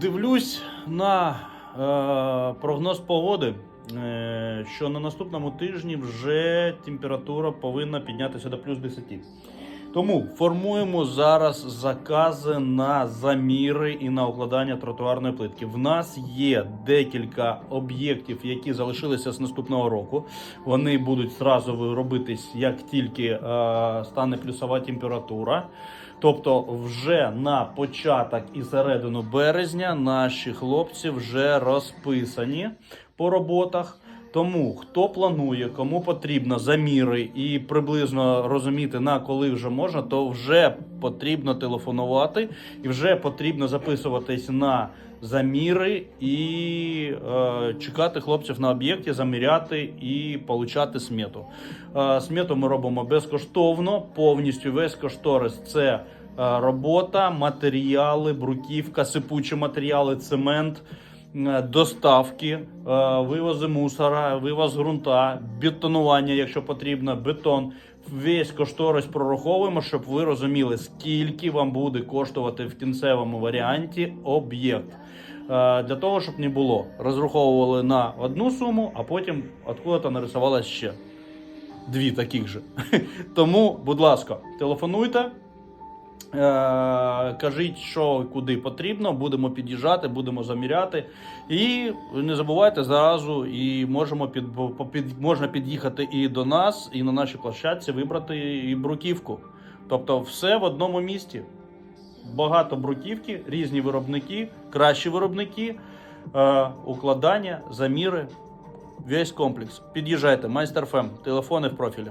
Дивлюсь на е, прогноз погоди, е, що на наступному тижні вже температура повинна піднятися до плюс 10. Тому формуємо зараз закази на заміри і на укладання тротуарної плитки. В нас є декілька об'єктів, які залишилися з наступного року. Вони будуть зразу робитись, як тільки е, стане плюсова температура. Тобто, вже на початок і середину березня наші хлопці вже розписані по роботах. Тому хто планує, кому потрібно заміри і приблизно розуміти на коли вже можна, то вже потрібно телефонувати і вже потрібно записуватись на заміри і е, чекати хлопців на об'єкті, заміряти і получати смету. Е, смету ми робимо безкоштовно, повністю весь кошторис це е, робота, матеріали, бруківка, сипучі матеріали, цемент. Е, Доставки, е, вивози мусора, вивоз ґрунта, бетонування, якщо потрібно, бетон. Весь кошторис прораховуємо, щоб ви розуміли, скільки вам буде коштувати в кінцевому варіанті об'єкт. Е, Для того, щоб не було, розраховували на одну суму, а потім откуда-то нарисувалось ще дві таких же. Тому, будь ласка, телефонуйте. Е, Кажіть, що куди потрібно, будемо під'їжджати, будемо заміряти. І не забувайте зразу, і можемо під, під, можна під'їхати і до нас, і на нашій площадці вибрати і бруківку. Тобто, все в одному місті. Багато бруківки, різні виробники, кращі виробники, е, укладання, заміри, весь комплекс. Під'їжджайте, майстер ФЕМ, телефони в профілі.